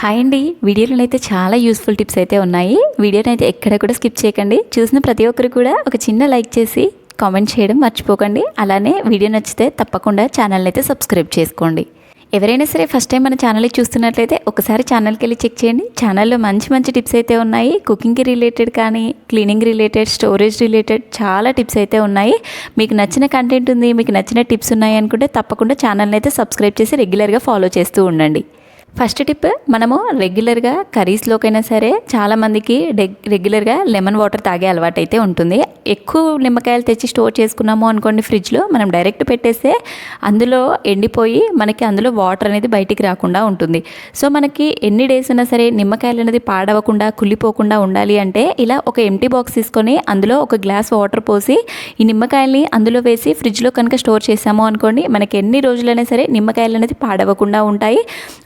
Hi అండి. వీడియోలో అయితే చాలా యూస్ఫుల్ టిప్స్ అయితే ఉన్నాయి. వీడియోని అయితే ఎక్కడ కూడా స్కిప్ చేయకండి. చూసిన ప్రతి ఒక్కరు కూడా ఒక చిన్న లైక్ చేసి కామెంట్ చేయడం మర్చిపోకండి. అలానే వీడియో నచ్చితే తప్పకుండా ఛానల్ని అయితే సబ్స్క్రైబ్ చేసుకోండి. ఎవరైనా సరే ఫస్ట్ టైం మన ఛానల్ని చూస్తున్నట్లయితే ఒకసారి ఛానల్కి వెళ్ళి చెక్ చేయండి. ఛానల్లో మంచి మంచి టిప్స్ అయితే ఉన్నాయి. కుకింగ్కి రిలేటెడ్ కానీ క్లీనింగ్ రిలేటెడ్ స్టోరేజ్ రిలేటెడ్ చాలా టిప్స్ అయితే ఉన్నాయి. మీకు నచ్చిన కంటెంట్ ఉంది మీకు నచ్చిన టిప్స్ ఉన్నాయి అనుకుంటే తప్పకుండా ఛానల్ని అయితే సబ్స్క్రైబ్ చేసి రెగ్యులర్గా ఫాలో చేస్తూ ఉండండి. ఫస్ట్ టిప్ మనము రెగ్యులర్గా కర్రీస్లోకైనా సరే చాలామందికి రెగ్యులర్గా లెమన్ వాటర్ తాగే అలవాటు అయితే ఉంటుంది. ఎక్కువ నిమ్మకాయలు తెచ్చి స్టోర్ చేసుకున్నాము అనుకోండి ఫ్రిడ్జ్లో మనం డైరెక్ట్ పెట్టేస్తే అందులో ఎండిపోయి మనకి అందులో వాటర్ అనేది బయటికి రాకుండా ఉంటుంది. సో మనకి ఎన్ని డేస్ ఉన్నా సరే నిమ్మకాయలు అనేది పాడవకుండా కుళ్ళిపోకుండా ఉండాలి అంటే ఇలా ఒక ఎంటీ బాక్స్ తీసుకొని అందులో ఒక గ్లాస్ వాటర్ పోసి ఈ నిమ్మకాయల్ని అందులో వేసి ఫ్రిడ్జ్లో కనుక స్టోర్ చేసాము అనుకోండి మనకి ఎన్ని రోజులైనా సరే నిమ్మకాయలు అనేది పాడవకుండా ఉంటాయి.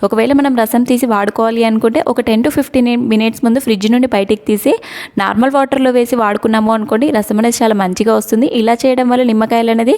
ఒకవేళ మనం రసం తీసి వాడుకోవాలి అనుకుంటే ఒక టెన్ టు ఫిఫ్టీన్ మినిట్స్ ముందు ఫ్రిడ్జ్ నుండి బయటికి తీసి నార్మల్ వాటర్లో వేసి వాడుకున్నాము అనుకోండి రసం అనేది చాలా మంచిగా వస్తుంది. ఇలా చేయడం వల్ల నిమ్మకాయలు అనేది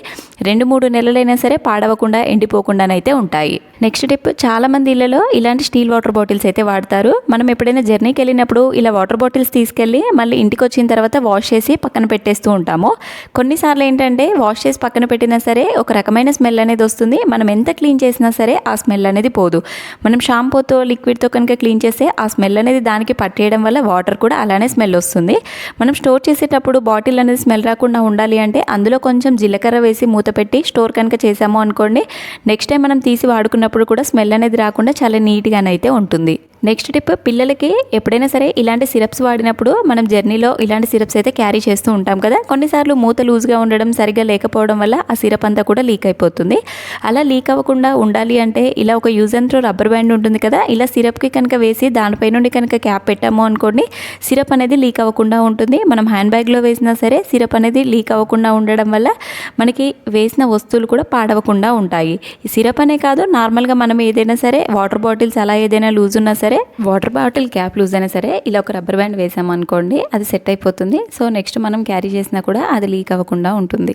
రెండు మూడు నెలలైనా సరే పాడవకుండా ఎండిపోకుండానైతే ఉంటాయి. నెక్స్ట్ టిప్ చాలా మంది ఇళ్ళలో ఇలాంటి స్టీల్ వాటర్ బాటిల్స్ అయితే వాడతారు. మనం ఎప్పుడైనా జర్నీకి వెళ్ళినప్పుడు ఇలా వాటర్ బాటిల్స్ తీసుకెళ్ళి మళ్ళీ ఇంటికి వచ్చిన తర్వాత వాష్ చేసి పక్కన పెట్టేస్తూ ఉంటాము. కొన్నిసార్లు ఏంటంటే వాష్ చేసి పక్కన పెట్టినా సరే ఒక రకమైన స్మెల్ అనేది వస్తుంది. మనం ఎంత క్లీన్ చేసినా సరే ఆ స్మెల్ అనేది పోదు. మనం షాంపూతో లిక్విడ్తో కనుక క్లీన్ చేస్తే ఆ స్మెల్ అనేది దానికి పట్టేయడం వల్ల వాటర్ కూడా అలానే స్మెల్ వస్తుంది. మనం స్టోర్ చేసేటప్పుడు బాటిల్ అనేది స్మెల్ రాకుండా ఉండాలి అంటే అందులో కొంచెం జీలకర్ర వేసి మూత పెట్టి స్టోర్ కనుక చేసాము అనుకోండి నెక్స్ట్ టైం మనం తీసి వాడుకున్నప్పుడు కూడా స్మెల్ అనేది రాకుండా చాలా నీట్గానైతే ఉంటుంది. నెక్స్ట్ టిప్ పిల్లలకి ఎప్పుడైనా సరే ఇలాంటి సిరప్స్ వాడినప్పుడు మనం జర్నీలో ఇలాంటి సిరప్స్ అయితే క్యారీ చేస్తూ ఉంటాం కదా. కొన్నిసార్లు మూత లూజ్గా ఉండడం సరిగ్గా లేకపోవడం వల్ల ఆ సిరప్ అంతా కూడా లీక్ అయిపోతుంది. అలా లీక్ అవ్వకుండా ఉండాలి అంటే ఇలా ఒక use and throw rubber band ఉంటుంది కదా? ఇలా సిరప్కి కనుక వేసి దానిపై నుండి కనుక క్యాప్ పెట్టాము అనుకోండి సిరప్ అనేది లీక్ అవ్వకుండా ఉంటుంది. మనం హ్యాండ్ బ్యాగ్లో వేసినా సరే సిరప్ అనేది లీక్ అవ్వకుండా ఉండడం వల్ల మనకి వేసిన వస్తువులు కూడా పాడవకుండా ఉంటాయి. ఈ సిరప్ అనే కాదు నార్మల్గా మనం ఏదైనా సరే వాటర్ బాటిల్స్ అలా ఏదైనా లూజ్ ఉన్నా సరే వాటర్ బాటిల్ క్యాప్ లూజ్ అయినా సరే ఇలా ఒక రబ్బర్ బ్యాండ్ వేసామనుకోండి అది సెట్ అయిపోతుంది. సో నెక్స్ట్ మనం క్యారీ చేసినా కూడా అది లీక్ అవ్వకుండా ఉంటుంది.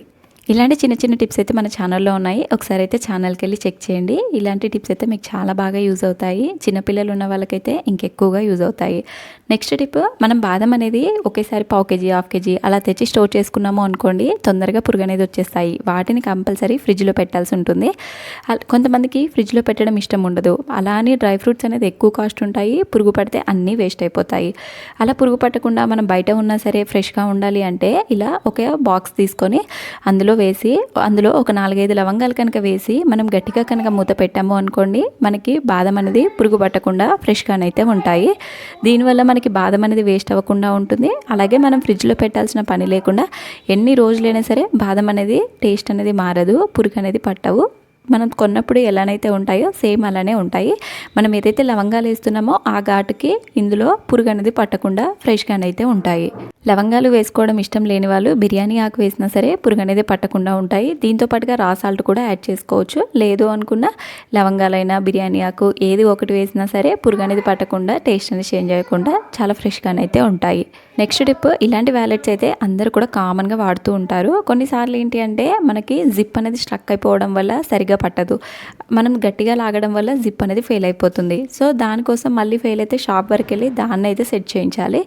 ఇలాంటి చిన్న చిన్న టిప్స్ అయితే మన ఛానల్లో ఉన్నాయి. ఒకసారి అయితే ఛానల్కి వెళ్ళి చెక్ చేయండి. ఇలాంటి టిప్స్ అయితే మీకు చాలా బాగా యూజ్ అవుతాయి. చిన్నపిల్లలు ఉన్న వాళ్ళకైతే ఇంకెక్కువగా యూజ్ అవుతాయి. నెక్స్ట్ టిప్ మనం బాదం అనేది ఒకేసారి పావు కేజీ హాఫ్ కేజీ అలా తెచ్చి స్టోర్ చేసుకున్నాము అనుకోండి తొందరగా పురుగు అనేది వచ్చేస్తాయి. వాటిని కంపల్సరీ ఫ్రిడ్జ్లో పెట్టాల్సి ఉంటుంది. కొంతమందికి ఫ్రిడ్జ్లో పెట్టడం ఇష్టం ఉండదు. అలా అని డ్రై ఫ్రూట్స్ అనేది ఎక్కువ కాస్ట్ ఉంటాయి. పురుగు పడితే అన్నీ వేస్ట్ అయిపోతాయి. అలా పురుగు పట్టకుండా మనం బయట ఉన్నా సరే ఫ్రెష్గా ఉండాలి అంటే ఇలా ఒక బాక్స్ తీసుకొని అందులో వేసి అందులో ఒక నాలుగైదు లవంగాలు కనుక వేసి మనం గట్టిగా కనుక మూత పెట్టాము అనుకోండి మనకి బాదం అనేది పురుగు పట్టకుండా ఫ్రెష్గానైతే ఉంటాయి. దీనివల్ల మనకి బాదం అనేది వేస్ట్ అవ్వకుండా ఉంటుంది. అలాగే మనం ఫ్రిడ్జ్లో పెట్టాల్సిన పని లేకుండా ఎన్ని రోజులైనా సరే బాదం అనేది టేస్ట్ అనేది మారదు పురుగు అనేది పట్టవు. మనం కొన్నప్పుడు ఎలానైతే ఉంటాయో సేమ్ అలానే ఉంటాయి. మనం ఏదైతే లవంగాలు వేస్తున్నామో ఆ ఘాటుకి ఇందులో పురుగు అనేది పట్టకుండా ఫ్రెష్గానైతే ఉంటాయి. లవంగాలు వేసుకోవడం ఇష్టం లేని వాళ్ళు బిర్యానీ ఆకు వేసినా సరే పురుగు అనేది పట్టకుండా ఉంటాయి. దీంతో పాటుగా రా సాల్ట్ కూడా యాడ్ చేసుకోవచ్చు. లేదు అనుకున్న లవంగాలైనా బిర్యానీ ఆకు ఏది ఒకటి వేసినా సరే పురుగు అనేది పట్టకుండా టేస్ట్ అనేది చేంజ్ అయ్యకుండా చాలా ఫ్రెష్గానైతే ఉంటాయి. నెక్స్ట్ టిప్ ఇలాంటి వ్యాలెట్స్ అయితే అందరూ కూడా కామన్గా వాడుతూ ఉంటారు. కొన్నిసార్లు ఏంటి అంటే మనకి జిప్ అనేది స్ట్రక్ అయిపోవడం వల్ల సరిగా పట్టదు. మనం గట్టిగా లాగడం వల్ల జిప్ అనేది ఫెయిల్ అయిపోతుంది. సో దానికోసం మళ్ళీ ఫెయిల్ అయితే షాప్ వరకు వెళ్ళి దాన్ని అయితే సెట్ చేయించాలి.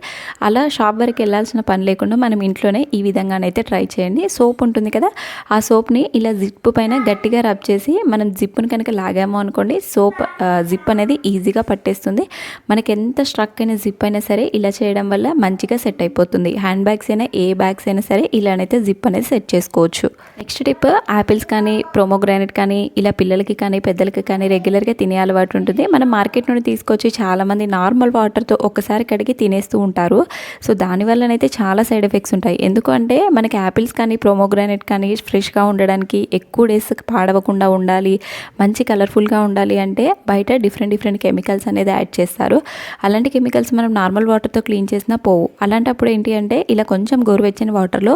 అలా షాప్ వరకు వెళ్ళాల్సిన పని లేకుండా మనం ఇంట్లోనే ఈ విధంగానైతే ట్రై చేయండి. సోప్ ఉంటుంది కదా ఆ సోప్ని ఇలా జిప్ పైన గట్టిగా రబ్ చేసి మనం జిప్ని కనుక లాగాము అనుకోండి సోప్ జిప్ అనేది ఈజీగా పట్టేస్తుంది. మనకి ఎంత స్ట్రక్ అయిన జిప్ అయినా సరే ఇలా చేయడం వల్ల మంచిగా సెట్ అయిపోతుంది. హ్యాండ్ బ్యాగ్స్ అయినా ఏ బ్యాగ్స్ అయినా సరే ఇలానైతే జిప్ అనేది సెట్ చేసుకోవచ్చు. నెక్స్ట్ టిప్ యాపిల్స్ కానీ ప్రోమోగ్రానైట్ కానీ ఇలా పిల్లలకి కానీ పెద్దలకి కానీ రెగ్యులర్గా తినే అలవాటు ఉంటుంది. మనం మార్కెట్ నుండి తీసుకొచ్చి చాలామంది నార్మల్ వాటర్తో ఒక్కసారి కడిగి తినేస్తూ ఉంటారు. సో దానివల్ల అయితే చాలా సైడ్ ఎఫెక్ట్స్ ఉంటాయి. ఎందుకంటే మనకి యాపిల్స్ కానీ ప్రోమోగ్రానేట్ కానీ ఫ్రెష్గా ఉండడానికి ఎక్కువ డేస్ పాడవకుండా ఉండాలి మంచి కలర్ఫుల్గా ఉండాలి అంటే బయట డిఫరెంట్ డిఫరెంట్ కెమికల్స్ అనేది యాడ్ చేస్తారు. అలాంటి కెమికల్స్ మనం నార్మల్ వాటర్తో క్లీన్ చేసినా పోవు. అలాంటప్పుడు ఏంటి అంటే ఇలా కొంచెం గోరువెచ్చని వాటర్లో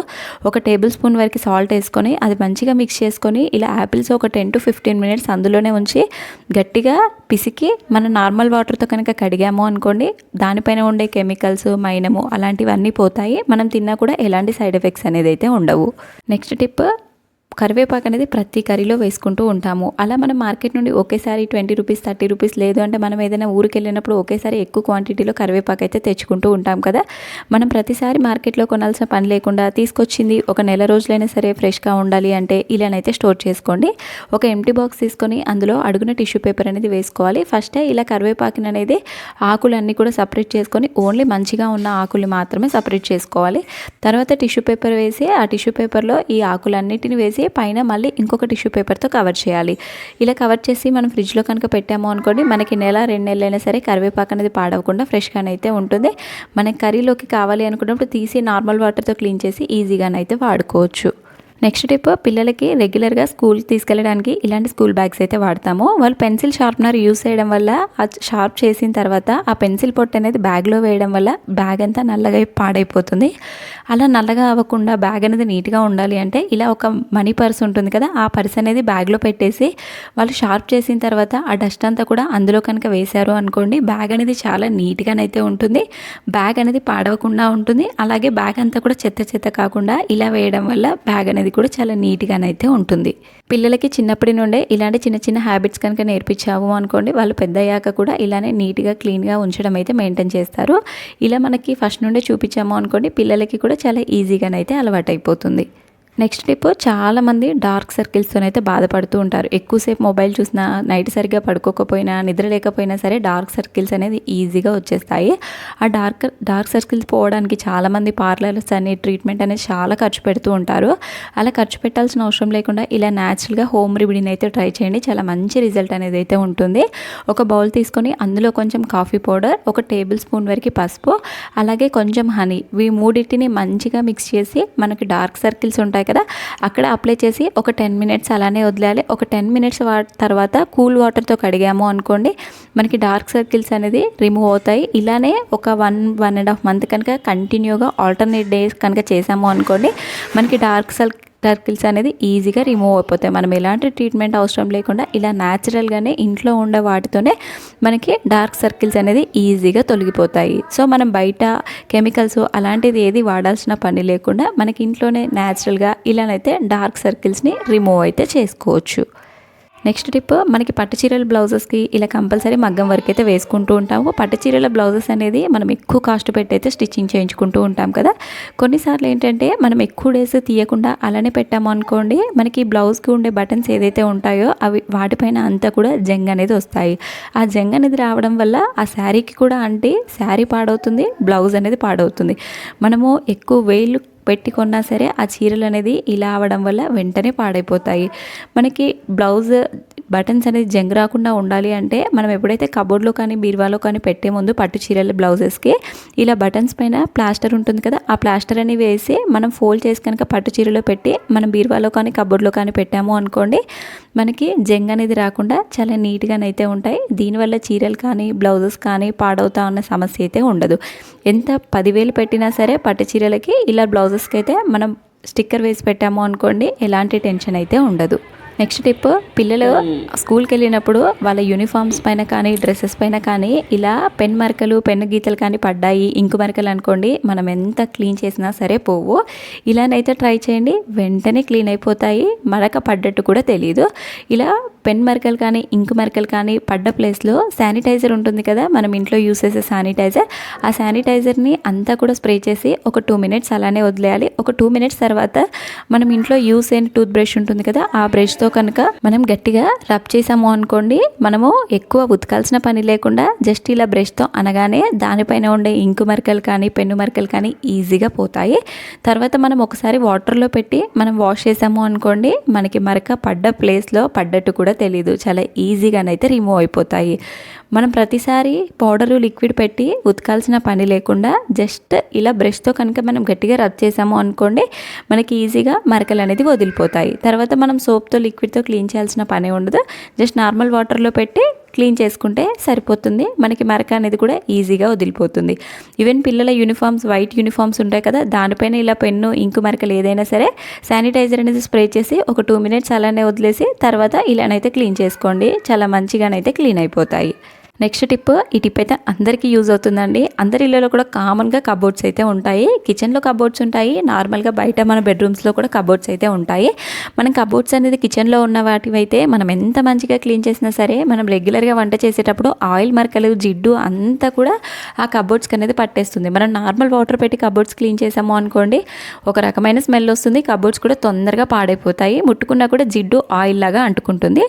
ఒక టేబుల్ స్పూన్ వరకు సాల్ట్ వేసుకొని అది మంచిగా మిక్స్ చేసుకొని ఇలా యాపిల్స్ ఒక టెన్ టు ఫిఫ్టీన్ మినిట్స్ అందులోనే ఉంచి గట్టిగా పిసికి మనం నార్మల్ వాటర్తో కనుక కడిగాము అనుకోండి దానిపైన ఉండే కెమికల్స్ మైనము అలాంటివన్నీ పోతాయి. మనం తిన్నా కూడా ఎలాంటి సైడ్ ఎఫెక్ట్స్ అనేది అయితే ఉండవు. నెక్స్ట్ టిప్ కరివేపాకు అనేది ప్రతి కర్రీలో వేసుకుంటూ ఉంటాము. అలా మనం మార్కెట్ నుండి ఒకేసారి ట్వంటీ రూపీస్ థర్టీ రూపీస్ లేదు అంటే మనం ఏదైనా ఊరికి వెళ్ళినప్పుడు ఒకేసారి ఎక్కువ క్వాంటిటీలో కరివేపాకు అయితే తెచ్చుకుంటూ ఉంటాం కదా. మనం ప్రతిసారి మార్కెట్లో కొనాల్సిన పని లేకుండా తీసుకొచ్చింది ఒక నెల రోజులైనా సరే ఫ్రెష్గా ఉండాలి అంటే ఇలానైతే స్టోర్ చేసుకోండి. ఒక ఎంటీ బాక్స్ తీసుకొని అందులో అడుగున టిష్యూ పేపర్ అనేది వేసుకోవాలి. ఫస్టే ఇలా కరివేపాకుని అనేది ఆకులన్నీ కూడా సపరేట్ చేసుకొని ఓన్లీ మంచిగా ఉన్న ఆకులు మాత్రమే సపరేట్ చేసుకోవాలి. తర్వాత టిష్యూ పేపర్ వేసి ఆ టిష్యూ పేపర్లో ఈ ఆకులన్నిటిని వేసి పైన మళ్ళీ ఇంకొక టిష్యూ పేపర్తో కవర్ చేయాలి. ఇలా కవర్ చేసి మనం ఫ్రిడ్జ్లో కనుక పెట్టాము అనుకోండి మనకి నెల రెండు నెలలైనా సరే కరివేపాకు అనేది పాడవకుండా ఫ్రెష్గానైతే ఉంటుంది. మనకి కర్రీలోకి కావాలి అనుకున్నప్పుడు తీసి నార్మల్ వాటర్తో క్లీన్ చేసి ఈజీగానైతే వాడుకోవచ్చు. నెక్స్ట్ టిప్ పిల్లలకి రెగ్యులర్గా స్కూల్కి తీసుకెళ్ళడానికి ఇలాంటి స్కూల్ బ్యాగ్స్ అయితే వాడతాము. వాళ్ళు పెన్సిల్ షార్ప్నర్ యూస్ చేయడం వల్ల ఆ షార్ప్ చేసిన తర్వాత ఆ పెన్సిల్ పొట్టు అనేది బ్యాగ్లో వేయడం వల్ల బ్యాగ్ అంతా నల్లగా పాడైపోతుంది. అలా నల్లగా అవ్వకుండా బ్యాగ్ అనేది నీట్గా ఉండాలి అంటే ఇలా ఒక మనీ పర్స్ ఉంటుంది కదా ఆ పర్స్ అనేది బ్యాగ్లో పెట్టేసి వాళ్ళు షార్ప్ చేసిన తర్వాత ఆ డస్ట్ అంతా కూడా అందులో కనుక వేశారు అనుకోండి బ్యాగ్ అనేది చాలా నీట్గానైతే ఉంటుంది. బ్యాగ్ అనేది పాడవకుండా ఉంటుంది. అలాగే బ్యాగ్ అంతా కూడా చెత్త చెత్త కాకుండా ఇలా వేయడం వల్ల బ్యాగ్ అనేది కూడా చాలా నీట్గానైతే ఉంటుంది. పిల్లలకి చిన్నప్పటి నుండే ఇలాంటి చిన్న చిన్న హ్యాబిట్స్ కనుక నేర్పించాము అనుకోండి వాళ్ళు పెద్ద అయ్యాక కూడా ఇలానే నీట్గా క్లీన్గా ఉంచడం అయితే మెయింటైన్ చేస్తారు. ఇలా మనకి ఫస్ట్ నుండే చూపించాము అనుకోండి పిల్లలకి కూడా చాలా ఈజీగానైతే అలవాటు అయిపోతుంది నెక్స్ట్ టిప్ చాలామంది డార్క్ సర్కిల్స్తో అయితే బాధపడుతూ ఉంటారు. ఎక్కువసేపు మొబైల్ చూసినా నైట్ సరిగ్గా పడుకోకపోయినా నిద్ర లేకపోయినా సరే డార్క్ సర్కిల్స్ అనేది ఈజీగా వచ్చేస్తాయి. ఆ డార్క్ డార్క్ సర్కిల్స్ పోవడానికి చాలామంది పార్లర్స్ అని ట్రీట్మెంట్ అనేది చాలా ఖర్చు పెడుతూ ఉంటారు. అలా ఖర్చు పెట్టాల్సిన అవసరం లేకుండా ఇలా న్యాచురల్గా హోమ్ రెమెడీని అయితే ట్రై చేయండి. చాలా మంచి రిజల్ట్ అనేది అయితే ఉంటుంది. ఒక బౌల్ తీసుకొని అందులో కొంచెం కాఫీ పౌడర్ ఒక టేబుల్ స్పూన్ వరకు పసుపు అలాగే కొంచెం హనీ ఈ మూడింటిని మంచిగా మిక్స్ చేసి మనకి డార్క్ సర్కిల్స్ ఉంటాయి కదా అక్కడ అప్లై చేసి ఒక టెన్ మినిట్స్ అలానే వదిలేయాలి. ఒక టెన్ మినిట్స్ తర్వాత కూల్ వాటర్తో కడిగాము అనుకోండి మనకి డార్క్ సర్కిల్స్ అనేది రిమూవ్ అవుతాయి. ఇలానే ఒక one one and half month కనుక కంటిన్యూగా ఆల్టర్నేట్ డేస్ కనుక చేసాము అనుకోండి మనకి డార్క్ సర్కిల్ టర్కిల్స్ అనేది ఈజీగా రిమూవ్ అయిపోతాయి. మనం ఎలాంటి ట్రీట్మెంట్ అవసరం లేకుండా ఇలా న్యాచురల్గానే ఇంట్లో ఉండే వాటితోనే మనకి డార్క్ సర్కిల్స్ అనేది ఈజీగా తొలగిపోతాయి. సో మనం బయట కెమికల్స్ అలాంటిది ఏది వాడాల్సిన పని లేకుండా మనకి ఇంట్లోనే న్యాచురల్గా ఇలానైతే డార్క్ సర్కిల్స్ని రిమూవ్ అయితే చేసుకోవచ్చు. నెక్స్ట్ టిప్ మనకి పట్టు చీరల బ్లౌజెస్కి ఇలా కంపల్సరీ మగ్గం వర్క్ అయితే వేసుకుంటూ ఉంటాము. పట్టు చీరల బ్లౌజెస్ అనేది మనం ఎక్కువ కాస్ట్ పెట్టి అయితే స్టిచ్చింగ్ చేయించుకుంటూ ఉంటాం కదా. కొన్నిసార్లు ఏంటంటే మనం ఎక్కువ డేస్ తీయకుండా అలానే పెట్టాము అనుకోండి మనకి బ్లౌజ్కి ఉండే బటన్స్ ఏదైతే ఉంటాయో అవి వాటిపైన అంతా కూడా జంగ్ అనేది వస్తాయి. ఆ జంగ్ అనేది రావడం వల్ల ఆ శారీకి కూడా అంటే శారీ పాడవుతుంది బ్లౌజ్ అనేది పాడవుతుంది. మనము ఎక్కువ వేలు పెట్టి కొన్నా సరే ఆ చీరలు అనేది ఇలా అవడం వల్ల వెంటనే పాడైపోతాయి. మనకి బ్లౌజ్ బటన్స్ అనేది జంగ్ రాకుండా ఉండాలి అంటే మనం ఎప్పుడైతే కబోర్డ్లో కానీ బీరువాలో కానీ పెట్టే ముందు పట్టు చీరల బ్లౌజెస్కి ఇలా బటన్స్ పైన ప్లాస్టర్ ఉంటుంది కదా ఆ ప్లాస్టర్ అని వేసి మనం ఫోల్డ్ చేసి కనుక పట్టు చీరలో పెట్టి మనం బీరువాలో కానీ కబోర్డ్లో కానీ పెట్టాము అనుకోండి మనకి జంగ్ అనేది రాకుండా చాలా నీట్గానైతే ఉంటాయి. దీనివల్ల చీరలు కానీ బ్లౌజెస్ కానీ పాడవుతా ఉన్న సమస్య అయితే ఉండదు. ఎంత పదివేలు పెట్టినా సరే పట్టు చీరలకి ఇలా బ్లౌజెస్కి అయితే మనం స్టిక్కర్ వేసి పెట్టాము అనుకోండి ఎలాంటి టెన్షన్ అయితే ఉండదు. నెక్స్ట్ టిప్ పిల్లలు స్కూల్కి వెళ్ళినప్పుడు వాళ్ళ యూనిఫామ్స్ పైన కానీ డ్రెస్సెస్ పైన కానీ ఇలా పెన్ మరకలు పెన్ గీతలు కానీ పడ్డాయి ఇంకు మరకలు అనుకోండి మనం ఎంత క్లీన్ చేసినా సరే పోవు. ఇలానైతే ట్రై చేయండి వెంటనే క్లీన్ అయిపోతాయి మరక పడ్డట్టు కూడా తెలియదు ఇలా పెన్ మరకలు కానీ ఇంకు మరకలు కానీ పడ్డ ప్లేస్లో శానిటైజర్ ఉంటుంది కదా మనం ఇంట్లో యూస్ చేసే శానిటైజర్ ఆ శానిటైజర్ని అంతా కూడా స్ప్రే చేసి ఒక టూ మినిట్స్ అలానే వదిలేయాలి. ఒక టూ మినిట్స్ తర్వాత మనం ఇంట్లో యూస్ అయిన టూత్ బ్రష్ ఉంటుంది కదా ఆ బ్రష్తో కనుక మనం గట్టిగా రబ్ చేసాము అనుకోండి మనము ఎక్కువ ఉతకాల్సిన పని లేకుండా జస్ట్ ఇలా బ్రష్తో అనగానే దానిపైన ఉండే ఇంకు మరకలు కానీ పెన్ను మరకలు కానీ ఈజీగా పోతాయి. తర్వాత మనం ఒకసారి వాటర్లో పెట్టి మనం వాష్ చేసాము అనుకోండి మనకి మరక పడ్డ ప్లేస్లో పడ్డట్టు కూడా తెలియదు చాలా ఈజీగానైతే రిమూవ్ అయిపోతాయి. మనం ప్రతిసారి పౌడరు లిక్విడ్ పెట్టి ఉతకాల్సిన పని లేకుండా జస్ట్ ఇలా బ్రష్తో కనుక మనం గట్టిగా రబ్ చేసాము అనుకోండి మనకి ఈజీగా మరకలు అనేది వదిలిపోతాయి. తర్వాత మనం సోప్తో లిక్విడ్ లిక్విడ్తో క్లీన్ చేయాల్సిన పని ఉండదు. జస్ట్ నార్మల్ వాటర్లో పెట్టి క్లీన్ చేసుకుంటే సరిపోతుంది. మనకి మరక అనేది కూడా ఈజీగా వదిలిపోతుంది. ఈవెన్ పిల్లల యూనిఫామ్స్ వైట్ యూనిఫామ్స్ ఉంటాయి కదా దానిపైన ఇలా పెన్ను ఇంకు మరకలు ఏదైనా సరే శానిటైజర్ అనేది స్ప్రే చేసి ఒక టూ మినిట్స్ అలానే వదిలేసి తర్వాత ఇలానైతే క్లీన్ చేసుకోండి. చాలా మంచిగానైతే క్లీన్ అయిపోతాయి. నెక్స్ట్ టిప్ ఈ టిప్ అయితే అందరికీ యూజ్ అవుతుందండి. అందరి ఇళ్ళలో కూడా కామన్గా కబోర్డ్స్ అయితే ఉంటాయి. కిచెన్లో కబోర్డ్స్ ఉంటాయి. నార్మల్గా బయట మన బెడ్రూమ్స్లో కూడా కబోర్డ్స్ అయితే ఉంటాయి. మనం కబోర్డ్స్ అనేది కిచెన్లో ఉన్న వాటివైతే మనం ఎంత మంచిగా క్లీన్ చేసినా సరే మనం రెగ్యులర్గా వంట చేసేటప్పుడు ఆయిల్ మరకలు జిడ్డు అంతా కూడా ఆ కబోర్డ్స్కి అనేది పట్టేస్తుంది. మనం నార్మల్ వాటర్ పెట్టి కబోర్డ్స్ క్లీన్ చేసాము అనుకోండి ఒక రకమైన స్మెల్ వస్తుంది. కబోర్డ్స్ కూడా తొందరగా పాడైపోతాయి. ముట్టుకున్నా కూడా జిడ్డు ఆయిల్ లాగా అంటుకుంటుంది.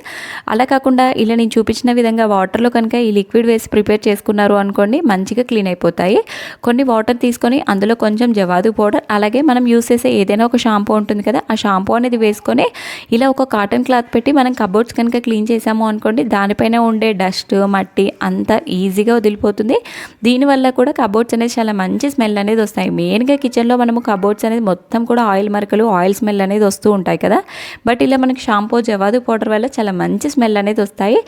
అలా కాకుండా ఇలా నేను చూపించిన విధంగా వాటర్లో కనుక ఈ లిక్విడ్ వేసి ప్రిపేర్ చేసుకున్నారు అనుకోండి మంచిగా క్లీన్ అయిపోతాయి. కొన్ని వాటర్ తీసుకొని అందులో కొంచెం జవాదు పౌడర్ అలాగే మనం యూస్ చేసే ఏదైనా ఒక షాంపూ ఉంటుంది కదా ఆ షాంపూ అనేది వేసుకొని ఇలా ఒక కాటన్ క్లాత్ పెట్టి మనం కబోర్డ్స్ కనుక క్లీన్ చేసాము అనుకోండి దానిపైన ఉండే డస్ట్ మట్టి అంతా ఈజీగా వదిలిపోతుంది. దీనివల్ల కూడా కబోర్డ్స్ అనేది చాలా మంచి స్మెల్ అనేది వస్తాయి. మెయిన్గా కిచెన్లో మనము కబోర్డ్స్ అనేది మొత్తం కూడా ఆయిల్ మరకలు ఆయిల్ స్మెల్ అనేది వస్తూ ఉంటాయి కదా. బట్ ఇలా మనకి షాంపూ జవాదు పౌడర్ వల్ల చాలా మంచి స్మెల్ అనేది వస్తాయి.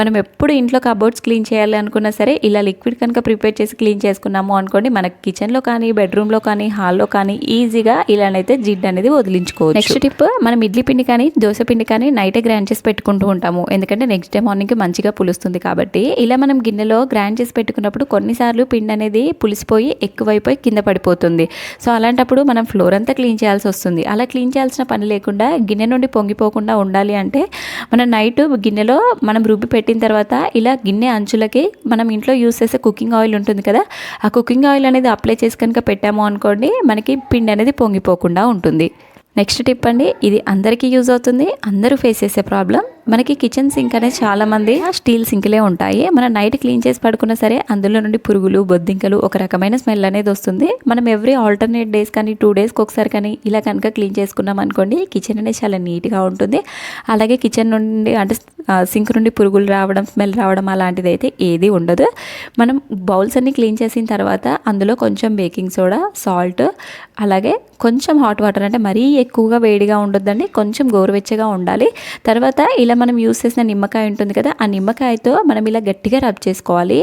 మనం ఎప్పుడు ఇంట్లో కబోర్డ్స్ క్లీన్ చేయాలి అనుకున్నా సరే ఇలా లిక్విడ్ కనుక ప్రిపేర్ చేసి క్లీన్ చేసుకున్నాము అనుకోండి మన కిచెన్లో కానీ బెడ్రూమ్లో కానీ హాల్లో కానీ ఈజీగా ఇలానైతే జిడ్ అనేది వదిలించుకోవచ్చు. నెక్స్ట్ టిప్ మనం ఇడ్లీ పిండి కానీ దోశ పిండి కానీ నైటే గ్రైండ్ చేసి పెట్టుకుంటూ ఉంటాము. ఎందుకంటే నెక్స్ట్ డే మార్నింగ్కి మంచిగా పులుస్తుంది కాబట్టి ఇలా మనం గిన్నెలో గ్రైండ్ చేసి పెట్టుకున్నప్పుడు కొన్నిసార్లు పిండి అనేది పులిసిపోయి ఎక్కువైపోయి కింద పడిపోతుంది. సో అలాంటప్పుడు మనం ఫ్లోర్ అంతా క్లీన్ చేయాల్సి వస్తుంది. అలా క్లీన్ చేయాల్సిన పని లేకుండా గిన్నె నుండి పొంగిపోకుండా ఉండాలి అంటే మనం నైట్ గిన్నెలో మనం రుబ్బి పెట్టిన తర్వాత ఇలా గిన్నె అంచులకి మనం ఇంట్లో యూస్ చేసే కుకింగ్ ఆయిల్ ఉంటుంది కదా ఆ కుకింగ్ ఆయిల్ అనేది అప్లై చేసి కనుక పెట్టాము అనుకోండి మనకి పిండి అనేది పొంగిపోకుండా ఉంటుంది. నెక్స్ట్ టిప్ అండి ఇది అందరికీ యూజ్ అవుతుంది అందరూ ఫేస్ చేసే ప్రాబ్లం మనకి కిచెన్ సింక్ అనేది చాలామంది స్టీల్ సింక్లే ఉంటాయి. మనం నైట్ క్లీన్ చేసి పడుకున్నా సరే అందులో నుండి పురుగులు బొద్దింకలు ఒక రకమైన స్మెల్ అనేది వస్తుంది. మనం ఎవ్రీ ఆల్టర్నేట్ డేస్ కానీ టూ డేస్కి ఒకసారి కానీ ఇలా కనుక క్లీన్ చేసుకున్నాం అనుకోండి కిచెన్ అనేది చాలా నీట్గా ఉంటుంది. అలాగే కిచెన్ నుండి అంటే సింక్ నుండి పురుగులు రావడం స్మెల్ రావడం అలాంటిది అయితే ఏది ఉండదు. మనం బౌల్స్ అన్ని క్లీన్ చేసిన తర్వాత అందులో కొంచెం బేకింగ్ సోడా సాల్ట్ అలాగే కొంచెం హాట్ వాటర్ అంటే మరీ ఎక్కువగా వేడిగా ఉండొద్దండి కొంచెం గోరువెచ్చగా ఉండాలి. తర్వాత ఇలా మనం యూస్ చేసిన నిమ్మకాయ ఉంటుంది కదా ఆ నిమ్మకాయతో మనం ఇలా గట్టిగా రబ్ చేసుకోవాలి.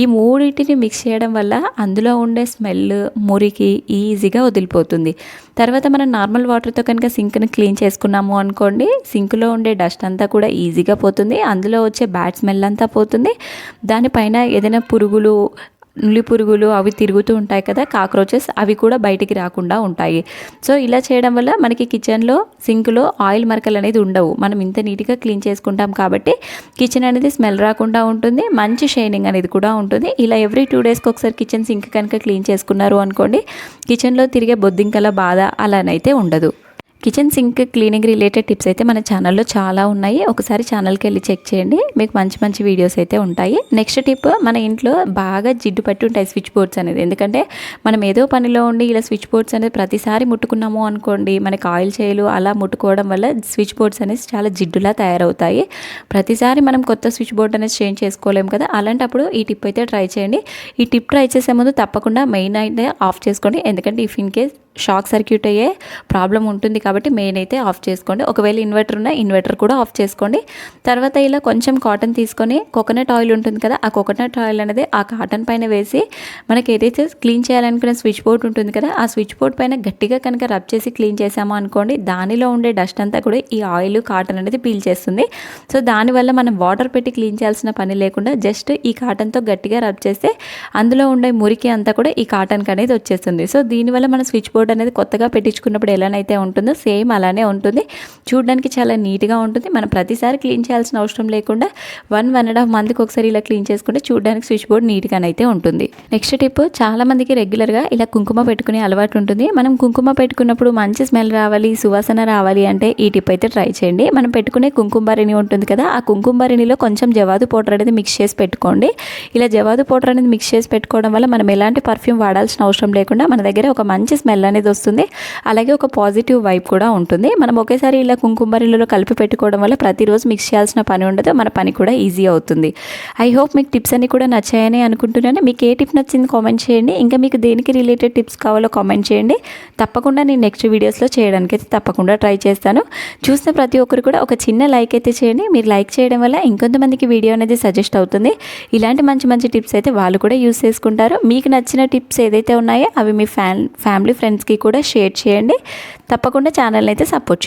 ఈ మూడింటిని మిక్స్ చేయడం వల్ల అందులో ఉండే స్మెల్ మురికి ఈజీగా వదిలిపోతుంది. తర్వాత మనం నార్మల్ వాటర్తో కనుక సింక్ని క్లీన్ చేసుకున్నాము అనుకోండి సింక్లో ఉండే డస్ట్ అంతా కూడా ఈజీగా పోతుంది. అందులో వచ్చే బ్యాడ్ స్మెల్ అంతా పోతుంది. దానిపైన ఏదైనా పురుగులు నులి పురుగులు అవి తిరుగుతూ ఉంటాయి కదా కాక్రోచెస్ అవి కూడా బయటికి రాకుండా ఉంటాయి. సో ఇలా చేయడం వల్ల మనకి కిచెన్లో సింక్లో ఆయిల్ మరకలు అనేది ఉండవు. మనం ఇంత నీట్గా క్లీన్ చేసుకుంటాం కాబట్టి కిచెన్ అనేది స్మెల్ రాకుండా ఉంటుంది మంచి షైనింగ్ అనేది కూడా ఉంటుంది. ఇలా ఎవ్రీ టూ డేస్కి ఒకసారి కిచెన్ సింక్ కనుక క్లీన్ చేసుకున్నారు అనుకోండి కిచెన్లో తిరిగే బొద్దింకల బాధ అలానైతే ఉండదు. Kitchen sink cleaning related tips అయితే మన ఛానల్లో చాలా ఉన్నాయి. ఒకసారి ఛానల్కి వెళ్ళి చెక్ చేయండి. మీకు మంచి మంచి వీడియోస్ అయితే ఉంటాయి. నెక్స్ట్ టిప్ మన ఇంట్లో బాగా జిడ్డు పట్టి ఉంటాయి స్విచ్ బోర్డ్స్ అనేది. ఎందుకంటే మనం ఏదో పనిలో ఉండి ఇలా స్విచ్ బోర్డ్స్ అనేది ప్రతిసారి ముట్టుకున్నాము అనుకోండి మనకి ఆయిల్ చేయలు అలా ముట్టుకోవడం వల్ల స్విచ్ బోర్డ్స్ అనేది చాలా జిడ్డులా తయారవుతాయి. ప్రతిసారి మనం కొత్త స్విచ్ బోర్డ్ అనేది చేంజ్ చేసుకోలేము కదా. అలాంటప్పుడు ఈ టిప్ అయితే ట్రై చేయండి. ఈ టిప్ ట్రై చేసే ముందు తప్పకుండా మెయిన్ అయితే ఆఫ్ చేసుకోండి. ఎందుకంటే if in case shock circuit అయ్యే ప్రాబ్లం ఉంటుంది కాబట్టి మెయిన్ అయితే ఆఫ్ చేసుకోండి. ఒకవేళ ఇన్వర్టర్ ఉన్నా ఇన్వర్టర్ కూడా ఆఫ్ చేసుకోండి. తర్వాత ఇలా కొంచెం కాటన్ తీసుకొని కోకోనట్ ఆయిల్ ఉంటుంది కదా ఆ కోకోనట్ ఆయిల్ అనేది ఆ కాటన్ పైన వేసి మనకి ఏదైతే క్లీన్ చేయాలనుకున్న స్విచ్ బోర్డ్ ఉంటుంది కదా ఆ స్విచ్ బోర్డ్ పైన గట్టిగా కనుక రబ్ చేసి క్లీన్ చేసాము అనుకోండి దానిలో ఉండే డస్ట్ అంతా కూడా ఈ ఆయిల్ కాటన్ అనేది పీల్ చేస్తుంది. సో దానివల్ల మనం వాటర్ పెట్టి క్లీన్ చేయాల్సిన పని లేకుండా జస్ట్ ఈ కాటన్తో గట్టిగా రబ్ చేస్తే అందులో ఉండే మురికి అంతా కూడా ఈ కాటన్కి అనేది వచ్చేస్తుంది. సో దీనివల్ల మన స్విచ్ బోర్డ్ అనేది కొత్తగా పెట్టించుకున్నప్పుడు ఎలానైతే ఉంటుందో సేమ్ అలానే ఉంటుంది. చూడడానికి చాలా నీట్గా ఉంటుంది. మనం ప్రతిసారి క్లీన్ చేయాల్సిన అవసరం లేకుండా వన్ వన్ అండ్ హాఫ్ మంత్కి ఒకసారి ఇలా క్లీన్ చేసుకుంటే చూడడానికి స్విచ్ బోర్డ్ నీట్గానైతే ఉంటుంది. నెక్స్ట్ టిప్ చాలా మందికి రెగ్యులర్గా ఇలా కుంకుమ పెట్టుకునే అలవాటు ఉంటుంది. మనం కుంకుమ పెట్టుకున్నప్పుడు మంచి స్మెల్ రావాలి సువాసన రావాలి అంటే ఈ టిప్ అయితే ట్రై చేయండి. మనం పెట్టుకునే కుంకుమరిణి ఉంటుంది కదా ఆ కుంకుమరిణిలో కొంచెం జవాదు పౌడర్ అనేది మిక్స్ చేసి పెట్టుకోండి. ఇలా జవాదు పౌడర్ అనేది మిక్స్ చేసి పెట్టుకోవడం వల్ల మనం ఎలాంటి పర్ఫ్యూమ్ వాడాల్సిన అవసరం లేకుండా మన దగ్గర ఒక మంచి స్మెల్ అనేది అనేది వస్తుంది. అలాగే ఒక పాజిటివ్ వైబ్ కూడా ఉంటుంది. మనం ఒకేసారి ఇలా కుంకుమరిలో కలిపి పెట్టుకోవడం వల్ల ప్రతిరోజు మిక్స్ చేయాల్సిన పని ఉండదు. మన పని కూడా ఈజీ అవుతుంది. ఐ హోప్ మీకు టిప్స్ అన్ని కూడా నచ్చాయని అనుకుంటున్నాను. మీకు ఏ టిప్ నచ్చింది కామెంట్ చేయండి. ఇంకా మీకు దేనికి రిలేటెడ్ టిప్స్ కావాలో కామెంట్ చేయండి. తప్పకుండా నేను నెక్స్ట్ వీడియోస్లో చేయడానికి అయితే తప్పకుండా ట్రై చేస్తాను. చూసిన ప్రతి ఒక్కరు కూడా ఒక చిన్న లైక్ అయితే చేయండి. మీరు లైక్ చేయడం వల్ల ఇంకొంతమందికి వీడియో అనేది సజెస్ట్ అవుతుంది. ఇలాంటి మంచి మంచి టిప్స్ అయితే వాళ్ళు కూడా యూస్ చేసుకుంటారు. మీకు నచ్చిన టిప్స్ ఏదైతే ఉన్నాయో అవి మీ ఫ్యాన్ ఫ్యామిలీ ఫ్రెండ్స్ ఫ్రెండ్స్కి కూడా షేర్ చేయండి. తప్పకుండా ఛానల్ అయితే సపోర్ట్ చేయండి.